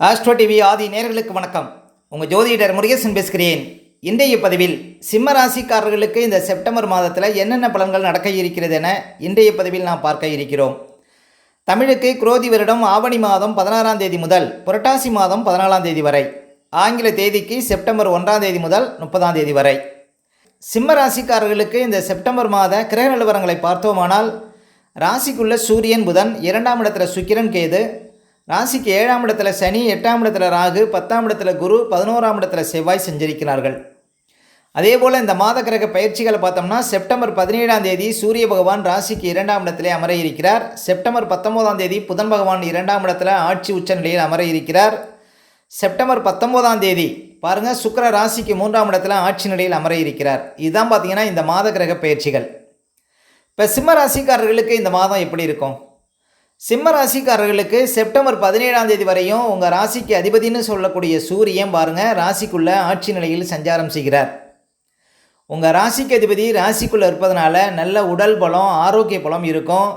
Astro TV ஆதி நேர்களுக்கு வணக்கம். உங்கள் ஜோதிடர் முருகேசன் பேசுகிறேன். இன்றைய பதிவில் சிம்ம ராசிக்காரர்களுக்கு இந்த செப்டம்பர் மாதத்தில் என்னென்ன பலன்கள் நடக்க இருக்கிறது என இன்றைய பதிவில் நாம் பார்க்க இருக்கிறோம். தமிழுக்கு குரோதி வருடம் ஆவணி மாதம் பதினாறாம் தேதி முதல் புரட்டாசி மாதம் பதினாலாம் தேதி வரை. ஆங்கில தேதிக்கு செப்டம்பர் ஒன்றாம் தேதி முதல் முப்பதாம் தேதி வரை. சிம்ம ராசிக்காரர்களுக்கு இந்த செப்டம்பர் மாத கிரக நிலவரங்களை பார்த்தோமானால் ராசிக்குள்ள சூரியன் புதன் இரண்டாம் இடத்துல சுக்கிரன் கேது ராசிக்கு ஏழாம் இடத்துல சனி எட்டாம் இடத்துல ராகு பத்தாம் இடத்துல குரு பதினோராம் இடத்துல செவ்வாய் செஞ்சிருக்கிறார்கள். அதே போல் இந்த மாத கிரக பயிற்சிகளை பார்த்தோம்னா செப்டம்பர் பதினேழாம் தேதி சூரிய பகவான் ராசிக்கு இரண்டாம் இடத்திலே அமர இருக்கிறார். செப்டம்பர் பத்தொம்போதாம் தேதி புதன் பகவான் இரண்டாம் இடத்துல ஆட்சி உச்ச நிலையில் அமர இருக்கிறார். செப்டம்பர் பத்தொம்போதாம் தேதி பாருங்கள் சுக்கர ராசிக்கு மூன்றாம் இடத்துல ஆட்சி நிலையில் அமர இருக்கிறார். இதுதான் பார்த்தீங்கன்னா இந்த மாத கிரக பயிற்சிகள். இப்போ சிம்ம ராசிக்காரர்களுக்கு இந்த மாதம் எப்படி இருக்கும்? சிம்ம ராசிக்காரர்களுக்கு செப்டம்பர் பதினேழாம் தேதி வரையும் உங்கள் ராசிக்கு அதிபதினு சொல்லக்கூடிய சூரியன் பாருங்கள் ராசிக்குள்ளே ஆட்சி நிலையில் சஞ்சாரம் செய்கிறார். உங்கள் ராசிக்கு அதிபதி ராசிக்குள்ளே இருப்பதனால நல்ல உடல் பலம் ஆரோக்கிய பலம் இருக்கும்.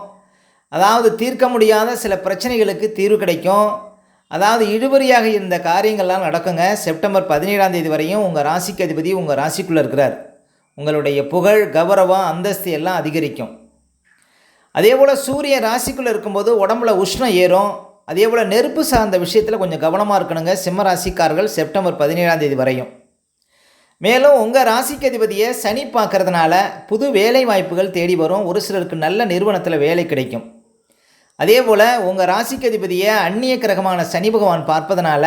அதாவது தீர்க்க முடியாத சில பிரச்சனைகளுக்கு தீர்வு கிடைக்கும். அதாவது இழுபறியாக இருந்த காரியங்கள்லாம் நடக்குங்க. செப்டம்பர் பதினேழாம் தேதி வரையும் உங்கள் ராசிக்கு அதிபதி உங்கள் ராசிக்குள்ளே இருக்கிறார். உங்களுடைய புகழ் கௌரவம் அந்தஸ்து எல்லாம் அதிகரிக்கும். அதே போல் சூரியன் ராசிக்குள்ளே இருக்கும்போது உடம்புல உஷ்ணம் ஏறும். அதே போல் நெருப்பு சார்ந்த விஷயத்தில் கொஞ்சம் கவனமாக இருக்கணுங்க. சிம்ம ராசிக்காரர்கள் செப்டம்பர் பதினேழாம் தேதி வரையும். மேலும் உங்கள் ராசிக்கு அதிபதியை சனி பார்க்கறதுனால புது வேலை வாய்ப்புகள் தேடி வரும். ஒரு சிலருக்கு நல்ல நிறுவனத்தில் வேலை கிடைக்கும். அதே போல் உங்கள் ராசிக்கு அதிபதியை அந்நிய கிரகமான சனி பகவான் பார்ப்பதனால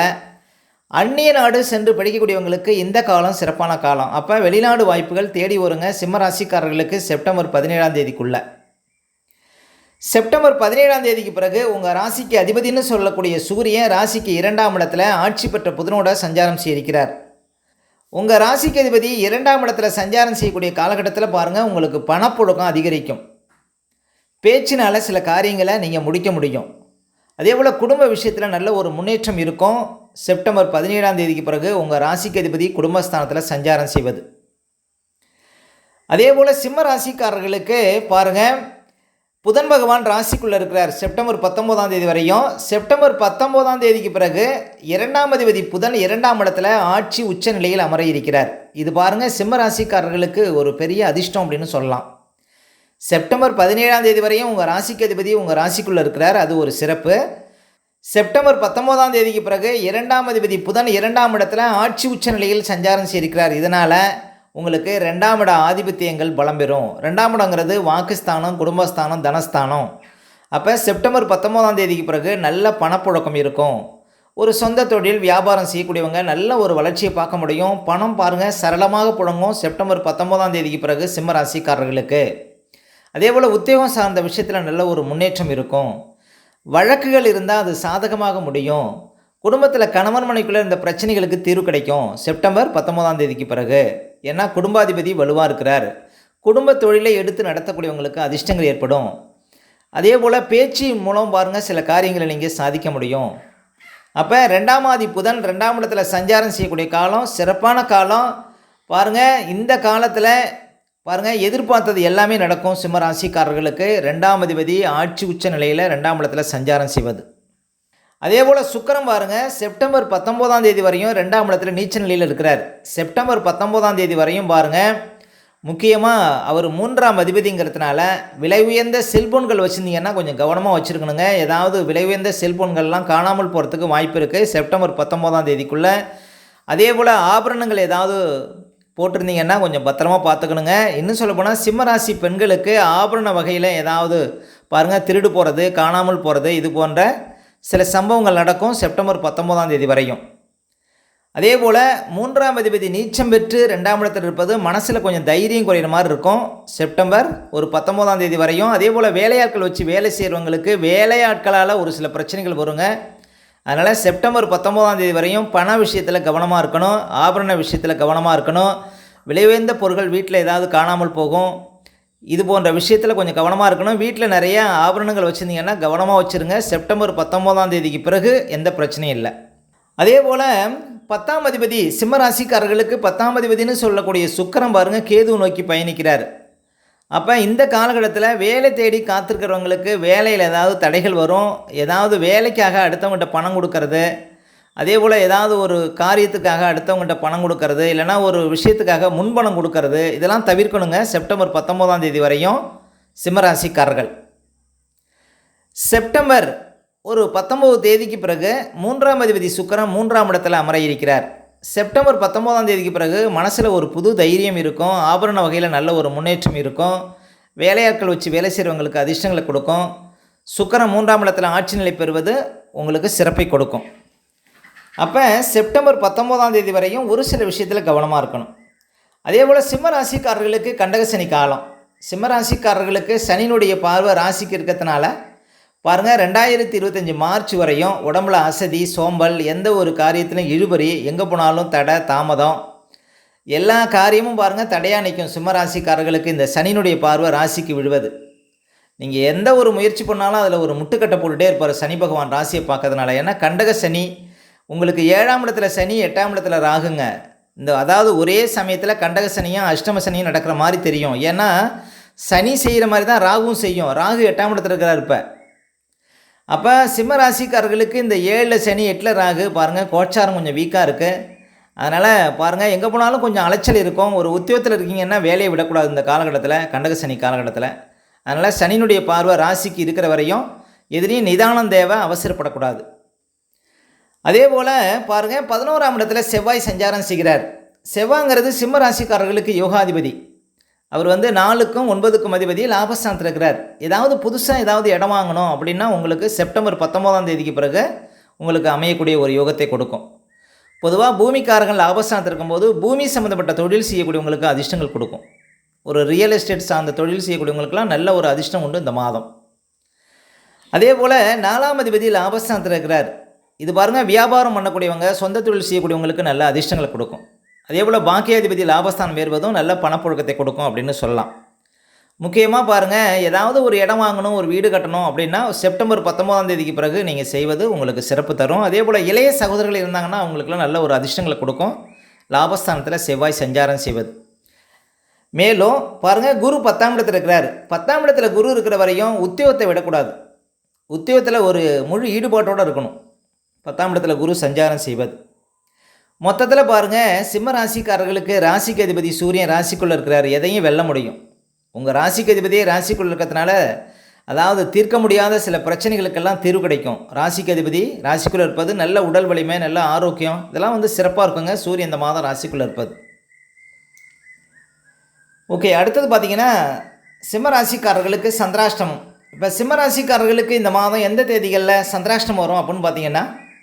அந்நிய நாடு சென்று படிக்கக்கூடியவங்களுக்கு இந்த காலம் சிறப்பான காலம். அப்போ வெளிநாடு வாய்ப்புகள் தேடி வருங்க. சிம்ம ராசிக்காரர்களுக்கு செப்டம்பர் பதினேழாம் தேதிக்குள்ளே. செப்டம்பர் பதினேழாம் தேதிக்கு பிறகு உங்கள் ராசிக்கு அதிபதினு சொல்லக்கூடிய சூரியன் ராசிக்கு இரண்டாம் இடத்துல ஆட்சி பெற்ற புதனோட சஞ்சாரம் செய்திருக்கிறார். உங்கள் ராசிக்கு அதிபதி இரண்டாம் இடத்துல சஞ்சாரம் செய்யக்கூடிய காலகட்டத்தில் பாருங்கள் உங்களுக்கு பணப்புழக்கம் அதிகரிக்கும். பேச்சினால் சில காரியங்களை நீங்கள் முடிக்க முடியும். அதே போல் குடும்ப விஷயத்தில் நல்ல ஒரு முன்னேற்றம் இருக்கும். செப்டம்பர் பதினேழாம் தேதிக்கு பிறகு உங்கள் ராசிக்கு அதிபதி குடும்பஸ்தானத்தில் சஞ்சாரம் செய்வது. அதே போல் சிம்ம ராசிக்காரர்களுக்கு பாருங்கள் புதன் பகவான் ராசிக்குள்ளே இருக்கிறார். செப்டம்பர் பத்தொம்போதாம் தேதி வரையும் செப்டம்பர் பத்தொம்போதாம் தேதிக்கு பிறகு இரண்டாம் அதிபதி புதன் இரண்டாம் இடத்துல ஆட்சி உச்ச நிலையில் அமர இருக்கிறார் இது பாருங்கள் சிம்ம ராசிக்காரர்களுக்கு ஒரு பெரிய அதிர்ஷ்டம் அப்படின்னு சொல்லலாம். செப்டம்பர் பதினேழாம் தேதி வரையும் உங்கள் ராசிக்கு அதிபதி உங்கள் ராசிக்குள்ளே இருக்கிறார். அது ஒரு சிறப்பு. செப்டம்பர் பத்தொம்போதாம் தேதிக்கு பிறகு இரண்டாம் அதிபதி புதன் இரண்டாம் இடத்துல ஆட்சி உச்ச நிலையில் சஞ்சாரம் செய்திருக்கிறார். இதனால் உங்களுக்கு ரெண்டாம் இட ஆதிபத்தியங்கள் பலம் பெறும். ரெண்டாம் இடங்கிறது வாக்குஸ்தானம் குடும்பஸ்தானம் தனஸ்தானம். அப்போ செப்டம்பர் பத்தொம்போதாம் தேதிக்கு பிறகு நல்ல பணப்புழக்கம் இருக்கும். ஒரு சொந்த தொழில் வியாபாரம் செய்யக்கூடியவங்க நல்ல ஒரு வளர்ச்சியை பார்க்க முடியும். பணம் பாருங்கள் சரளமாக புழங்கும் செப்டம்பர் பத்தொம்போதாம் தேதிக்கு பிறகு சிம்ம ராசிக்காரர்களுக்கு அதே போல் உத்தியோகம் சார்ந்த விஷயத்தில் நல்ல ஒரு முன்னேற்றம் இருக்கும். வழக்குகள் இருந்தால் அது சாதகமாக முடியும். குடும்பத்தில் கணவன் மனைக்குள்ளே இந்த பிரச்சனைகளுக்கு தீர்வு கிடைக்கும். செப்டம்பர் பத்தொம்போதாம் தேதிக்கு பிறகு. ஏன்னா குடும்பாதிபதி வலுவாக இருக்கிறார். குடும்ப தொழிலை எடுத்து நடத்தக்கூடியவங்களுக்கு அதிர்ஷ்டங்கள் ஏற்படும். அதே போல் பேச்சு மூலம் பாருங்கள் சில காரியங்களை நீங்கள் சாதிக்க முடியும். அப்போ ரெண்டாம் ஆதி புதன் ரெண்டாம் இடத்துல சஞ்சாரம் செய்யக்கூடிய காலம் சிறப்பான காலம். பாருங்கள் இந்த காலத்தில் பாருங்கள் எதிர்பார்த்தது எல்லாமே நடக்கும். சிம்மராசிக்காரர்களுக்கு ரெண்டாம் அதிபதி ஆட்சி உச்ச நிலையில் ரெண்டாம் இடத்துல சஞ்சாரம் செய்வது. அதே போல் சுக்கரம் பாருங்கள் செப்டம்பர் பத்தொம்போதாம் தேதி வரையும் ரெண்டாம் இடத்துல நீச்ச நிலையில் இருக்கிறார். செப்டம்பர் பத்தொம்போதாம் தேதி வரையும் பாருங்கள் முக்கியமாக அவர் மூன்றாம் அதிபதிங்கிறதுனால விலை உயர்ந்த செல்போன்கள் வச்சுருந்தீங்கன்னா கொஞ்சம் கவனமாக வச்சுருக்கணுங்க. ஏதாவது விலை உயர்ந்த செல்போன்கள்லாம் காணாமல் போகிறதுக்கு வாய்ப்பு இருக்குது செப்டம்பர் பத்தொம்போதாம் தேதிக்குள்ளே. அதே போல் ஆபரணங்கள் ஏதாவது போட்டிருந்தீங்கன்னா கொஞ்சம் பத்திரமா பார்த்துக்கணுங்க. இன்னும் சொல்லப்போனால் சிம்மராசி பெண்களுக்கு ஆபரண வகையில் ஏதாவது பாருங்கள் திருடு போகிறது காணாமல் போகிறது இது போன்ற சில சம்பவங்கள் நடக்கும் செப்டம்பர் பத்தொம்போதாம் தேதி வரையும். அதே போல் மூன்றாம் அதிபதி நீச்சம் பெற்று ரெண்டாம் இடத்தில் இருப்பது மனசில் கொஞ்சம் தைரியம் குறையிற மாதிரி இருக்கும். செப்டம்பர் ஒரு பத்தொம்போதாம் தேதி வரையும். அதே போல் வேலையாட்கள் வச்சு வேலை செய்கிறவங்களுக்கு வேலையாட்களால் ஒரு சில பிரச்சனைகள் வருங்க. அதனால் செப்டம்பர் பத்தொம்போதாம் தேதி வரையும் பண விஷயத்தில் கவனமாக இருக்கணும். ஆபரண விஷயத்தில் கவனமாக இருக்கணும். விலை உயர்ந்த பொருட்கள் வீட்டில் ஏதாவது காணாமல் போகும். இது போன்ற விஷயத்தில் கொஞ்சம் கவனமாக இருக்கணும். வீட்டில் நிறைய ஆபரணங்கள் வச்சுருந்தீங்கன்னா கவனமாக வச்சுருங்க. செப்டம்பர் பத்தொம்போதாம் தேதிக்கு பிறகு எந்த பிரச்சனையும் இல்லை. அதே போல் பத்தாம் அதிபதி சிம்ம ராசிக்காரர்களுக்கு பத்தாம் அதிபதினு சொல்லக்கூடிய சுக்கரம் பாருங்கள் கேது நோக்கி பயணிக்கிறார். அப்போ இந்த காலகட்டத்தில் வேலை தேடி காத்திருக்கிறவங்களுக்கு வேலையில் ஏதாவது தடைகள் வரும். ஏதாவது வேலைக்காக அடுத்தவங்கள்ட்ட பணம் கொடுக்கறது அதே போல் ஏதாவது ஒரு காரியத்துக்காக அடுத்தவங்கள்ட்ட பணம் கொடுக்கறது இல்லைனா ஒரு விஷயத்துக்காக முன்பணம் கொடுக்கறது இதெல்லாம் தவிர்க்கணுங்க. செப்டம்பர் பத்தொம்போதாம் தேதி வரையும் சிம்மராசிக்காரர்கள். செப்டம்பர் ஒரு பத்தொம்பது தேதிக்கு பிறகு மூன்றாம் அதிபதி சுக்கரன் மூன்றாம் இடத்துல அமர இருக்கிறார் செப்டம்பர் பத்தொம்போதாம் தேதிக்கு பிறகு மனசில் ஒரு புது தைரியம் இருக்கும். ஆபரண வகையில் நல்ல ஒரு முன்னேற்றம் இருக்கும். வேலையாட்கள் வச்சு வேலை செய்கிறவங்களுக்கு அதிர்ஷ்டங்களை கொடுக்கும். சுக்கரன் மூன்றாம் இடத்தில் ஆட்சி நிலை பெறுவது உங்களுக்கு சிறப்பை கொடுக்கும். அப்போ செப்டம்பர் பத்தொம்போதாம் தேதி வரையும் ஒரு சில விஷயத்தில் கவனமாக இருக்கணும். அதே போல் சிம்மராசிக்காரர்களுக்கு கண்டகசனி காலம். சிம்மராசிக்காரர்களுக்கு சனியினுடைய பார்வை ராசிக்கு இருக்கிறதுனால பாருங்கள் ரெண்டாயிரத்தி இருபத்தஞ்சி மார்ச் வரையும் உடம்புல அசதி சோம்பல் எந்த ஒரு காரியத்திலும் இழுபறி எங்கே போனாலும் தடை தாமதம். எல்லா காரியமும் பாருங்கள் தடையாக நிற்கும் சிம்மராசிக்காரர்களுக்கு இந்த சனியினுடைய பார்வை ராசிக்கு விழுவது. நீங்கள் எந்த ஒரு முயற்சி பண்ணாலும் அதில் ஒரு முட்டுக்கட்டை போட்டுகிட்டே இருப்பார் சனி பகவான் ராசியை பார்க்கறதுனால. ஏன்னா கண்டக சனி உங்களுக்கு ஏழாம் இடத்துல சனி எட்டாம் இடத்துல ராகுங்க. இந்த அதாவது ஒரே சமயத்தில் கண்டக சனியும் அஷ்டம சனியும் நடக்கிற மாதிரி தெரியும். ஏன்னா சனி செய்கிற மாதிரி தான் ராகுவும் செய்யும். ராகு எட்டாம் இடத்துல இருக்கிறார் இப்போ. அப்போ சிம்ம ராசிக்காரர்களுக்கு இந்த ஏழில் சனி எட்டில் ராகு பாருங்கள் கோச்சாரம் கொஞ்சம் வீக்காக இருக்குது அதனால் பாருங்கள் எங்கே போனாலும் கொஞ்சம் அலைச்சல் இருக்கும். ஒரு உத்தியோகத்தில் இருக்கீங்கன்னா வேலையை விடக்கூடாது இந்த காலகட்டத்தில் கண்டக சனி காலகட்டத்தில். அதனால் சனியினுடைய பார்வை ராசிக்கு இருக்கிற வரையும் எதிரையும் நிதானம் தேவை அவசரப்படக்கூடாது. அதே போல் பாருங்கள் பதினோராம் இடத்துல செவ்வாய் சஞ்சாரம் செய்கிறார். செவ்வாங்கிறது சிம்ம ராசிக்காரர்களுக்கு யோகாதிபதி. அவர் வந்து நாலுக்கும் ஒன்பதுக்கும் அதிபதி லாபஸ்தானத்தில் இருக்கிறார். ஏதாவது புதுசாக ஏதாவது இடம் வாங்கணும் அப்படின்னா உங்களுக்கு செப்டம்பர் பத்தொம்போதாம் தேதிக்கு பிறகு உங்களுக்கு அமையக்கூடிய ஒரு யோகத்தை கொடுக்கும். பொதுவாக பூமிக்காரர்கள் லாபஸ்தானத்தில் இருக்கும்போது பூமி சம்மந்தப்பட்ட தொழில் செய்யக்கூடியவங்களுக்கு அதிர்ஷ்டங்கள் கொடுக்கும். ஒரு ரியல் எஸ்டேட் சார்ந்த தொழில் செய்யக்கூடியவங்களுக்கெல்லாம் நல்ல ஒரு அதிர்ஷ்டம் உண்டு இந்த மாதம். அதே போல் நாலாம் அதிபதி லாபஸ்தானத்தில் இருக்கிறார். இது பாருங்கள் வியாபாரம் பண்ணக்கூடியவங்க சொந்த தொழில் செய்யக்கூடியவங்களுக்கு நல்ல அதிர்ஷ்டங்களை கொடுக்கும். அதே போல் பாக்கியாதிபதி லாபஸ்தானம் ஏறுவதும் நல்ல பணப்புழக்கத்தை கொடுக்கும் அப்படின்னு சொல்லலாம். முக்கியமாக பாருங்கள் ஏதாவது ஒரு இடம் வாங்கணும் ஒரு வீடு கட்டணும் அப்படின்னா செப்டம்பர் பத்தொம்போதாம் தேதிக்கு பிறகு நீங்கள் செய்வது உங்களுக்கு சிறப்பு தரும். அதே போல் இளைய சகோதரர்கள் இருந்தாங்கன்னா அவங்களுக்குலாம் நல்ல ஒரு அதிர்ஷ்டங்களை கொடுக்கும். லாபஸ்தானத்தில் செவ்வாய் சஞ்சாரம் செய்வது. மேலும் பாருங்கள் குரு பத்தாம் இடத்துல இருக்கிறார். பத்தாம் இடத்துல குரு இருக்கிற வரையும் உத்தியோகத்தை விடக்கூடாது. உத்தியோகத்தில் ஒரு முழு ஈடுபாட்டோடு இருக்கணும். பத்தாம் இடத்துல குரு சஞ்சாரம் செய்வது மொத்தத்தில் பாருங்கள் சிம்ம ராசிக்காரர்களுக்கு ராசிக்கு அதிபதி சூரியன் ராசிக்குள்ளே இருக்கிறார். எதையும் வெல்ல முடியும். உங்கள் ராசிக்கு அதிபதியே ராசிக்குள்ளே இருக்கிறதுனால அதாவது தீர்க்க முடியாத சில பிரச்சனைகளுக்கெல்லாம் தீர்வு கிடைக்கும். ராசிக்கு அதிபதி ராசிக்குள்ளே இருப்பது நல்ல உடல் வலிமை நல்ல ஆரோக்கியம் இதெல்லாம் வந்து சிறப்பாக இருக்குங்க. சூரியன் இந்த மாதம் ராசிக்குள்ளே இருப்பது ஓகே அடுத்தது பார்த்திங்கன்னா சிம்ம ராசிக்காரர்களுக்கு சந்திராஷ்டமம். இப்போ சிம்ம ராசிக்காரர்களுக்கு இந்த மாதம் எந்த தேதிகளில் சந்திராஷ்டம் வரும் அப்படின்னு பார்த்தீங்கன்னா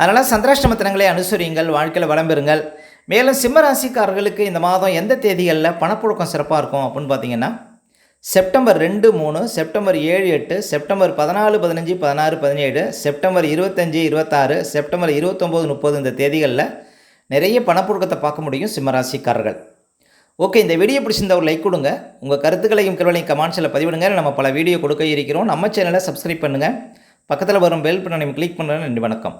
அதனால் சந்திராஷ்டம தினங்களை அனுசரியுங்கள் வாழ்க்கையில் வளம் பெறுங்கள். மேலும் சிம்மராசிக்காரர்களுக்கு இந்த மாதம் எந்த தேதிகளில் பணப்புழக்கம் சிறப்பாக இருக்கும் அப்படின்னு பார்த்தீங்கன்னா செப்டம்பர் ரெண்டு மூணு செப்டம்பர் ஏழு எட்டு செப்டம்பர் பதினாலு பதினஞ்சு பதினாறு பதினேழு செப்டம்பர் இருபத்தஞ்சி இருபத்தாறு செப்டம்பர் இருபத்தொம்போது முப்பது இந்த தேதிகளில் நிறைய பணப்புழக்கத்தை பார்க்க முடியும் சிம்மராசிக்காரர்கள். ஓகே இந்த வீடியோ பிடிச்சிருந்த ஒரு லைக் கொடுங்க. உங்கள் கருத்துக்களையும் கேள்விகளையும் கமெண்ட்ஸில் பதிவிடுங்க. நம்ம பல வீடியோ கொடுக்க இருக்கிறோம். நம்ம சேனலை சப்ஸ்கிரைப் பண்ணுங்கள் பக்கத்தில் வரும் பெல் பண்ணி கிளிக் பண்ணுறேன் நன்றி வணக்கம்.